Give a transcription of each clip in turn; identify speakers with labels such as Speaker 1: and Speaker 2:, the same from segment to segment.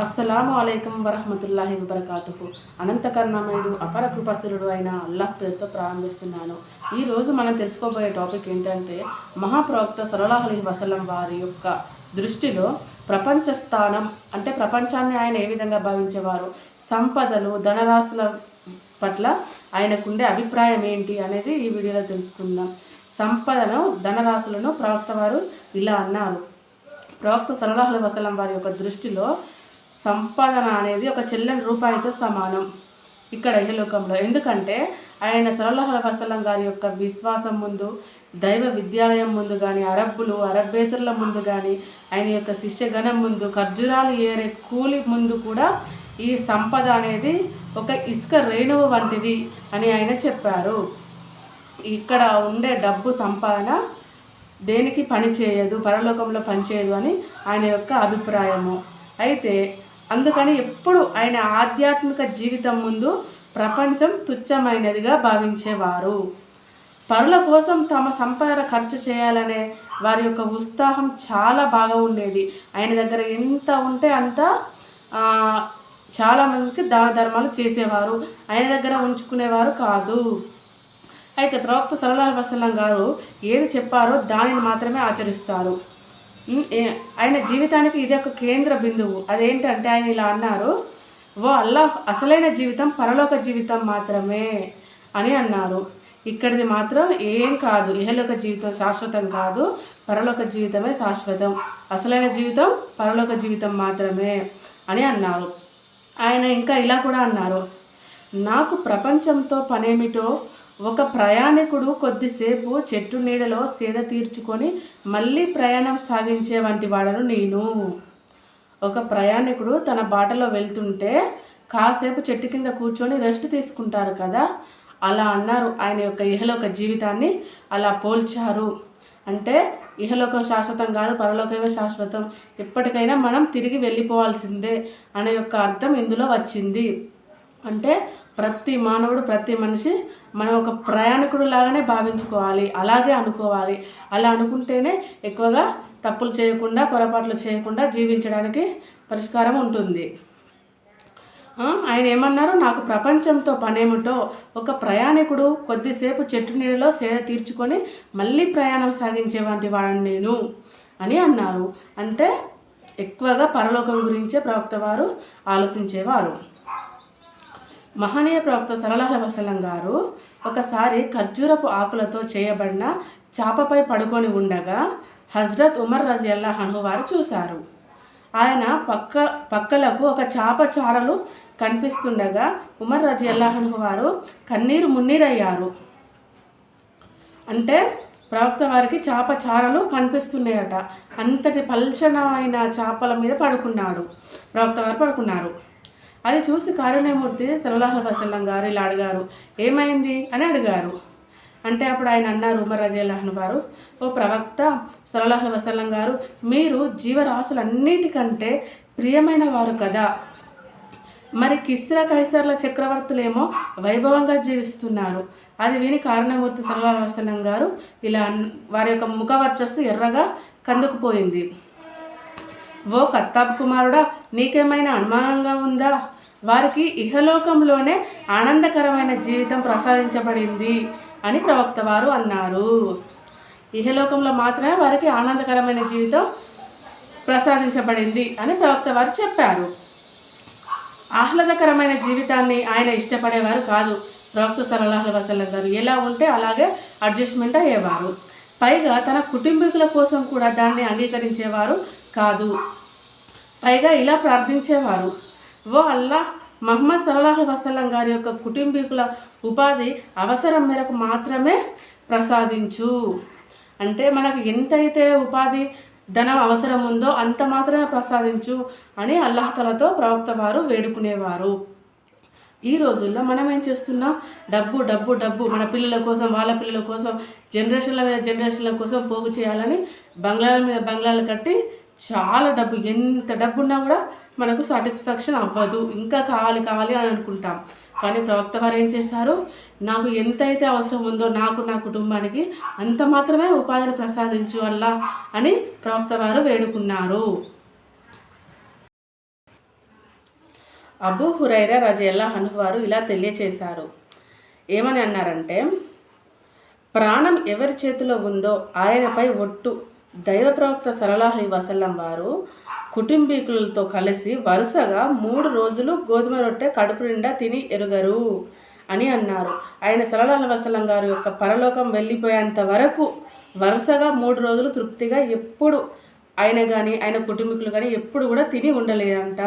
Speaker 1: అస్సలాము అలైకం వరహమతుల్లాహి వబర్కాతుహు. అనంతకర్ణమయుడు అపర కృపాసురుడు అయిన అల్లాహ్ పేరుతో ప్రారంభిస్తున్నాను. ఈరోజు మనం తెలుసుకోబోయే టాపిక్ ఏంటంటే మహాప్రవక్త సరళాహలి వసలం వారి యొక్క దృష్టిలో ప్రపంచ స్థానం అంటే ప్రపంచాన్ని ఆయన ఏ విధంగా భావించేవారు? సంపదలు ధనరాశుల పట్ల ఆయనకుండే అభిప్రాయం ఏంటి అనేది ఈ వీడియోలో తెలుసుకుందాం. సంపదను ధనరాశులను ప్రవక్త వారు ఇలా అన్నారు. ప్రవక్త సలహాల వసలం వారి యొక్క దృష్టిలో సంపాదన అనేది ఒక చెల్లని రూపాయితో సమానం. ఇక్కడ ఇహలోకంలో ఎందుకంటే ఆయన సరళహల వసలం గారి యొక్క విశ్వాసం ముందు దైవ విద్యాలయం ముందు కానీ అరబ్బులు అరబ్బేతరుల ముందు కానీ ఆయన యొక్క శిష్యగణం ముందు ఖర్జురాలు ఏరే కూలి ముందు కూడా ఈ సంపద అనేది ఒక ఇసుక రేణువు వంటిది అని ఆయన చెప్పారు. ఇక్కడ ఉండే డబ్బు సంపాదన దేనికి పని చేయదు పరలోకంలో పనిచేయదు అని ఆయన యొక్క అభిప్రాయము. అయితే అందుకని ఎప్పుడు ఆయన ఆధ్యాత్మిక జీవితం ముందు ప్రపంచం తుచ్చమైనదిగా భావించేవారు. పరుల కోసం తమ సంపద ఖర్చు చేయాలనే వారి యొక్క ఉత్సాహం చాలా బాగా ఉండేది. ఆయన దగ్గర ఎంత ఉంటే అంత చాలామందికి దాన ధర్మాలు చేసేవారు. ఆయన దగ్గర ఉంచుకునేవారు కాదు. అయితే ప్రవక్త సలహా వసలం గారు ఏది చెప్పారో దానిని మాత్రమే ఆచరిస్తారు. ఆయన జీవితానికి ఇది ఒక కేంద్ర బిందువు. అదేంటంటే ఆయన ఇలా అన్నారు ఓ అల్లాహ్ అసలైన జీవితం పరలోక జీవితం మాత్రమే అని అన్నారు. ఇక్కడిది మాత్రం ఏం కాదు. ఇహలోక జీవితం శాశ్వతం కాదు. పరలోక జీవితమే శాశ్వతం. అసలైన జీవితం పరలోక జీవితం మాత్రమే అని అన్నారు. ఆయన ఇంకా ఇలా కూడా అన్నారు నాకు ప్రపంచంతో పనేమిటో ఒక ప్రయాణికుడు కొద్దిసేపు చెట్టు నీడలో సేద తీర్చుకొని మళ్ళీ ప్రయాణం సాగించే వంటి వాడను నేను. ఒక ప్రయాణికుడు తన బాటలో వెళ్తుంటే కాసేపు చెట్టు కింద కూర్చొని రెస్ట్ తీసుకుంటారు కదా? అలా అన్నారు. ఆయన యొక్క ఇహలోక జీవితాన్ని అలా పోల్చారు. అంటే ఇహలోకం శాశ్వతం కాదు పరలోకమే శాశ్వతం. ఎప్పటికైనా మనం తిరిగి వెళ్ళిపోవాల్సిందే అనే యొక్క అర్థం ఇందులో వచ్చింది. అంటే ప్రతి మానవుడు ప్రతి మనిషి మనం ఒక ప్రయాణికుడు లాగానే భావించుకోవాలి. అలాగే అనుకోవాలి. అలా అనుకుంటేనే ఎక్కువగా తప్పులు చేయకుండా పొరపాట్లు చేయకుండా జీవించడానికి పరిష్కారం ఉంటుంది. ఆయన ఏమన్నారు? నాకు ప్రపంచంతో పనేమిటో ఒక ప్రయాణికుడు కొద్దిసేపు చెట్టు నీడలో సేద తీర్చుకొని మళ్ళీ ప్రయాణం సాగించే వంటి వాడిని నేను అని అన్నారు. అంటే ఎక్కువగా పరలోకం గురించే ప్రవక్త వారు ఆలోచించేవారు. మహనీయ ప్రవక్త సలహాల వసలం గారు ఒకసారి ఖర్జూరపు ఆకులతో చేయబడిన చాపపై పడుకొని ఉండగా హజ్రత్ ఉమర్ రజియల్లా హను వారు చూశారు. ఆయన పక్క పక్కలకు ఒక చాప చారలు కనిపిస్తుండగా ఉమర్ రజియల్లా హను వారు కన్నీరు మున్నీరయ్యారు. అంటే ప్రవక్త వారికి చాప చారలు కనిపిస్తున్నాయట. అంతటి పల్చనమైన చేపల మీద పడుకున్నాడు. ప్రవక్త వారు పడుకున్నారు. అది చూసి కారుణ్యమూర్తి సలహాల వసల్లం గారు ఇలా అడిగారు ఏమైంది? అని అడిగారు. అంటే అప్పుడు ఆయన అన్నారు ఉమర్ రజల్లాహన్ గారు ఓ ప్రవక్త సలహాల వసల్లం గారు మీరు జీవరాశులన్నిటికంటే ప్రియమైన వారు కదా. మరి కిస్రా కైసర్ల చక్రవర్తులేమో వైభవంగా జీవిస్తున్నారు. అది విని కారణమూర్తి సల్లాహ గారు ఇలా వారి యొక్క ముఖ వర్చస్సు ఎర్రగా కందుకుపోయింది ఓ కత్తాబ్ కుమారుడా నీకేమైనా అనుమానంగా ఉందా? వారికి ఇహలోకంలోనే ఆనందకరమైన జీవితం ప్రసాదించబడింది అని ప్రవక్త వారు అన్నారు. ఇహలోకంలో మాత్రమే వారికి ఆనందకరమైన జీవితం ప్రసాదించబడింది అని ప్రవక్త వారు చెప్పారు. ఆహ్లాదకరమైన జీవితాన్ని ఆయన ఇష్టపడేవారు కాదు. ప్రవక్త సలహాల వసలం గారు ఎలా ఉంటే అలాగే అడ్జస్ట్మెంట్ అయ్యేవారు. పైగా తన కుటుంబీకుల కోసం కూడా దాన్ని అంగీకరించేవారు కాదు. పైగా ఇలా ప్రార్థించేవారు. ఓ అల్లాహ్ మహమ్మద్ సల్లాహ్ వసలం గారి యొక్క కుటుంబీకుల ఉపాధి అవసరం మేరకు మాత్రమే ప్రసాదించు. అంటే మనకు ఎంతైతే ఉపాధి ధనం అవసరం ఉందో అంత మాత్రమే ప్రసాదించు అని అల్లాహతలతో ప్రవక్త వారు వేడుకునేవారు. ఈ రోజుల్లో మనం ఏం చేస్తున్నాం? డబ్బు డబ్బు డబ్బు మన పిల్లల కోసం వాళ్ళ పిల్లల కోసం జనరేషన్ల మీద జనరేషన్ల కోసం పోగు చేయాలని బంగ్లాల మీద బంగ్లాలు కట్టి చాలా డబ్బు ఎంత డబ్బు ఉన్నా కూడా మనకు సాటిస్ఫాక్షన్ అవ్వదు. ఇంకా కావాలి కావాలి అని అనుకుంటాం. కానీ ప్రవక్త వారు ఏం చేశారు? నాకు ఎంతైతే అవసరం ఉందో నాకు నా కుటుంబానికి అంత మాత్రమే ఉపాధిని ప్రసాదించు వల్ల అని ప్రవక్త వారు వేడుకున్నారు. అబూ హురైరా రజయల్లా వారు ఇలా తెలియచేశారు. ఏమని అన్నారంటే ప్రాణం ఎవరి చేతిలో ఉందో ఆయనపై ఒట్టు దైవ ప్రవక్త సలలాహి వసల్లం వారు కుటుంబీకులతో కలిసి వరుసగా మూడు రోజులు గోధుమ రొట్టె కడుపు నిండా తిని ఎరుగరు అని అన్నారు. ఆయన సలలాహి వసల్లం గారు యొక్క పరలోకం వెళ్ళిపోయేంత వరకు వరుసగా మూడు రోజులు తృప్తిగా ఎప్పుడు ఆయన కానీ ఆయన కుటుంబీకులు కానీ ఎప్పుడు కూడా తిని ఉండలేదంట.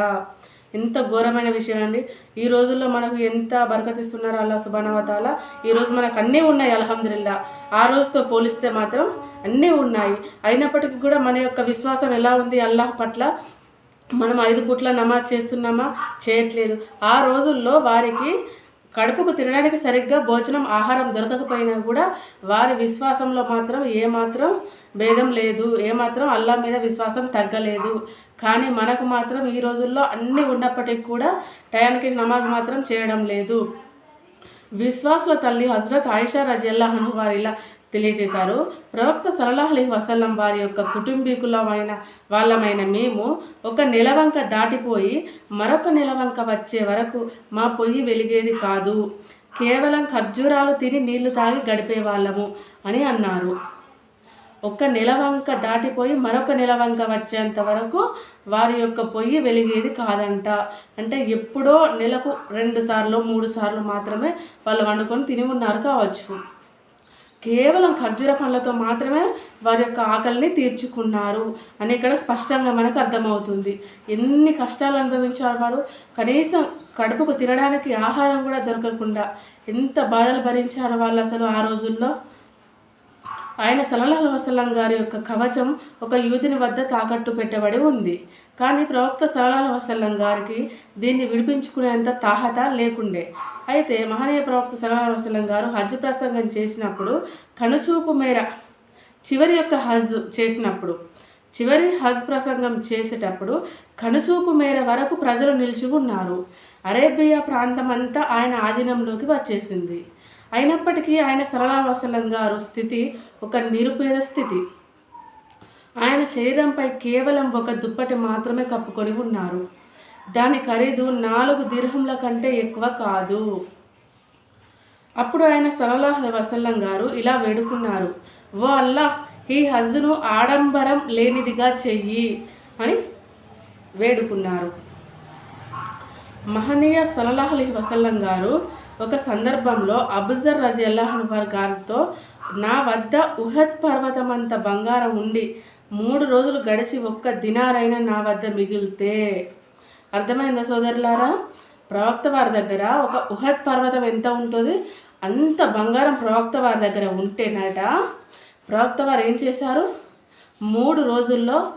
Speaker 1: ఎంత ఘోరమైన విషయం అండి. ఈ రోజుల్లో మనకు ఎంత బరకతిస్తున్నారు అల్లా సుబానవతాల ఈరోజు మనకు అన్నీ ఉన్నాయి అల్హమ్దుల్లా ఆ రోజుతో పోలిస్తే మాత్రం అన్నీ ఉన్నాయి. అయినప్పటికీ కూడా మన యొక్క విశ్వాసం ఎలా ఉంది? అల్లాహ్ పట్ల మనం ఐదు పూట్ల నమాజ్ చేస్తున్నామా? చేయట్లేదు. ఆ రోజుల్లో వారికి కడుపుకు తినడానికి సరిగ్గా భోజనం ఆహారం దొరకకపోయినా కూడా వారి విశ్వాసంలో మాత్రం ఏమాత్రం భేదం లేదు. ఏమాత్రం అల్లా మీద విశ్వాసం తగ్గలేదు. కానీ మనకు మాత్రం ఈ రోజుల్లో అన్నీ ఉన్నప్పటికీ కూడా టయానికి నమాజ్ మాత్రం చేయడం లేదు. విశ్వాసుల తల్లి హజరత్ ఆయిషా రజల్లాహను వారిలా తెలియజేశారు. ప్రవక్త సలలాహ్ వసల్లం వారి యొక్క కుటుంబీకులమైన వాళ్ళమైన మేము ఒక నెలవంక దాటిపోయి మరొక నెలవంక వచ్చే వరకు మా పొయ్యి వెలిగేది కాదు. కేవలం ఖర్జూరాలు తిని నీళ్ళు తాగి గడిపే వాళ్ళము అని అన్నారు. ఒక నెలవంక దాటిపోయి మరొక నెలవంక వచ్చేంత వరకు వారి యొక్క పొయ్యి వెలిగేది కాదంట. అంటే ఎప్పుడో నెలకు రెండు సార్లు మూడు సార్లు మాత్రమే వాళ్ళు వండుకొని తిని ఉన్నారు కావచ్చు. కేవలం ఖర్జూర పండ్లతో మాత్రమే వారి యొక్క ఆకలిని తీర్చుకున్నారు అని ఇక్కడ స్పష్టంగా మనకు అర్థమవుతుంది. ఎన్ని కష్టాలు అనుభవించారు వారు? కనీసం కడుపుకు తినడానికి ఆహారం కూడా దొరకకుండా ఎంత బాధలు భరించారు వాళ్ళు అసలు ఆ రోజుల్లో? ఆయన సలహా వసలం గారి యొక్క కవచం ఒక యూదిని వద్ద తాకట్టు పెట్టబడి ఉంది. కానీ ప్రవక్త సలహా వసల్లం గారికి దీన్ని విడిపించుకునేంత తాహత లేకుండే. అయితే మహనీయ ప్రవక్త సలహా వసల్లం గారు హజ్ ప్రసంగం చేసినప్పుడు కనుచూపు మేర చివరి యొక్క హజ్ చేసినప్పుడు చివరి హజ్ ప్రసంగం చేసేటప్పుడు కనుచూపు మేర వరకు ప్రజలు నిలిచి ఉన్నారు. అరేబియా ప్రాంతమంతా ఆయన ఆధీనంలోకి వచ్చేసింది. అయినప్పటికీ ఆయన సరళావసలం గారు స్థితి ఒక నిరుపేద స్థితి. ఆయన శరీరంపై కేవలం ఒక దుప్పటి మాత్రమే కప్పుకొని ఉన్నారు. దాని ఖరీదు నాలుగు దీర్హంల కంటే ఎక్కువ కాదు. అప్పుడు ఆయన సలలాహ్ వసల్లం గారు ఇలా వేడుకున్నారు. ఓ అల్లా ఈ హజ్ను ఆడంబరం లేనిదిగా చెయ్యి అని వేడుకున్నారు. మహనీయ సలలాహ్ వసల్లం గారు ఒక సందర్భంలో అబుజర్ రజి అల్లాహన్వర్ గారితో నా వద్ద ఉహద్ పర్వతం అంత బంగారం ఉండి మూడు రోజులు గడిచి ఒక్క దినారైనా నా వద్ద మిగిలితే. అర్థమైందా సోదరులారా? ప్రవక్త వారి దగ్గర ఒక ఉహద్ పర్వతం ఎంత ఉంటుంది? అంత బంగారం ప్రవక్త వారి దగ్గర ఉంటేనట. ప్రవక్త వారు ఏం చేశారు? మూడు రోజుల్లో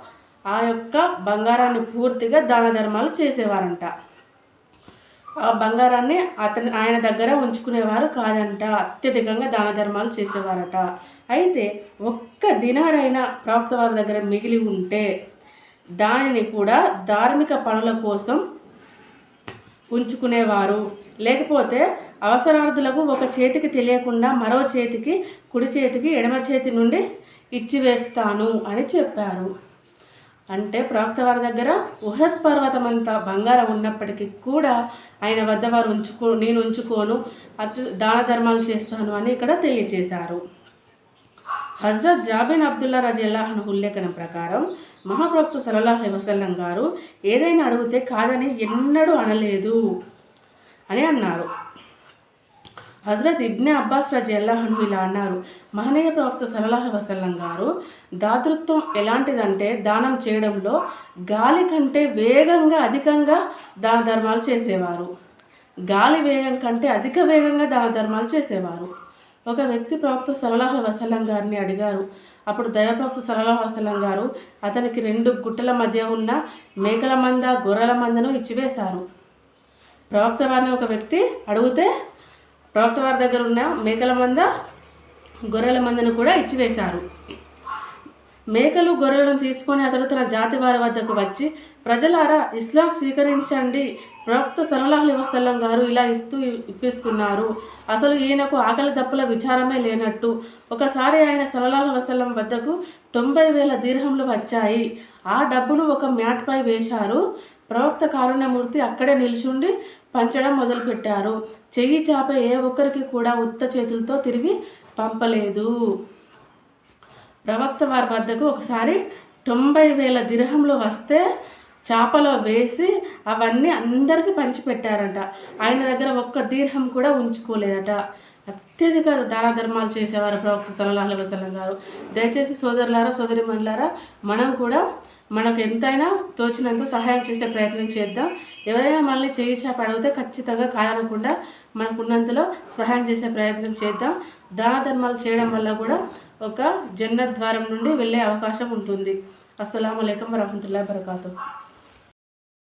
Speaker 1: ఆ యొక్క బంగారాన్ని పూర్తిగా దాన ధర్మాలు చేసేవారంట. ఆ బంగారాన్ని అతని ఆయన దగ్గర ఉంచుకునేవారు కాదంట. అత్యధికంగా దాన ధర్మాలు చేసేవారట. అయితే ఒక్క దినారైనా ప్రవక్త వారి దగ్గర మిగిలి ఉంటే దానిని కూడా ధార్మిక పనుల కోసం ఉంచుకునేవారు. లేకపోతే అవసరార్థులకు ఒక చేతికి తెలియకుండా మరో చేతికి కుడి చేతికి ఎడమ చేతి నుండి ఇచ్చివేస్తాను అని చెప్పారు. అంటే ప్రవక్త వారి దగ్గర ఉహత్ పర్వతం అంతా బంగారం ఉన్నప్పటికీ కూడా ఆయన వద్ద వారు ఉంచుకో నేను ఉంచుకోను అతి దాన ధర్మాలు చేస్తాను అని ఇక్కడ తెలియజేశారు హజ్రత్ జాబిన్ అబ్దుల్లా రజల్లాహన్ ఉల్లేఖనం ప్రకారం మహాప్రవక్త సలల్లాహ్ వసల్లం గారు ఏదైనా అడిగితే కాదని ఎన్నడూ అనలేదు అని అన్నారు. హజరత్ ఇబ్నే అబ్బాస్ రజి అల్లాహను ఇలా అన్నారు మహనీయ ప్రవక్త సలలాహ వసల్లం గారు దాతృత్వం ఎలాంటిదంటే దానం చేయడంలో గాలి కంటే వేగంగా అధికంగా దాన ధర్మాలు చేసేవారు. గాలి వేగం కంటే అధిక వేగంగా దాన ధర్మాలు చేసేవారు. ఒక వ్యక్తి ప్రవక్త సలలాహ వసల్లం గారిని అడిగారు అప్పుడు దైవప్రవక్త సలహా వసల్లం గారు అతనికి రెండు గుట్టల మధ్య ఉన్న మేకల మంద గొర్రెల మందను ఇచ్చివేశారు. ప్రవక్త వారిని ఒక వ్యక్తి అడిగితే ప్రభుత్వ వారి దగ్గర ఉన్న మేకల మంద గొర్రెల మందను కూడా ఇచ్చివేశారు. మేకలు గొర్రెలను తీసుకొని అతడు తన జాతి వారి వద్దకు వచ్చి ప్రజలారా ఇస్లాం స్వీకరించండి. ప్రవక్త సలలాహులి వసల్లం గారు ఇలా ఇస్తూ ఇప్పిస్తున్నారు. అసలు ఈయనకు ఆకలి దప్పుల విచారమే లేనట్టు. ఒకసారి ఆయన సలలాహు వసల్లం వద్దకు తొంభై వేల దీర్హంలు వచ్చాయి. ఆ డబ్బును ఒక మ్యాట్పై వేశారు. ప్రవక్త కారుణ్యమూర్తి అక్కడే నిల్చుండి పంచడం మొదలుపెట్టారు. చెయ్యి చాప ఏ ఒక్కరికి కూడా ఉత్త చేతులతో తిరిగి పంపలేదు. ప్రవక్త వారి వద్దకు ఒకసారి తొంభై వేల దిరహంలు వస్తే చేపలో వేసి అవన్నీ అందరికీ పంచిపెట్టారంట. ఆయన దగ్గర ఒక్క దీర్హం కూడా ఉంచుకోలేదట. అత్యధిక దాన ధర్మాలు చేసేవారు ప్రవక్త సలహాల వసలం గారు. దయచేసి సోదరులారా సోదరిమణులారా మనం కూడా మనకు ఎంతైనా తోచినంత సహాయం చేసే ప్రయత్నం చేద్దాం. ఎవరైనా మనల్ని చేయి చేప అడిగితే ఖచ్చితంగా కాదనకుండా మనకున్నంతలో సహాయం చేసే ప్రయత్నం చేద్దాం. దాన ధర్మాలు చేయడం వల్ల కూడా ఒక జన్నత్ ద్వారం నుండి వెళ్ళే అవకాశం ఉంటుంది. అస్సలం అయికం వరహమతుల్లా వరకాతు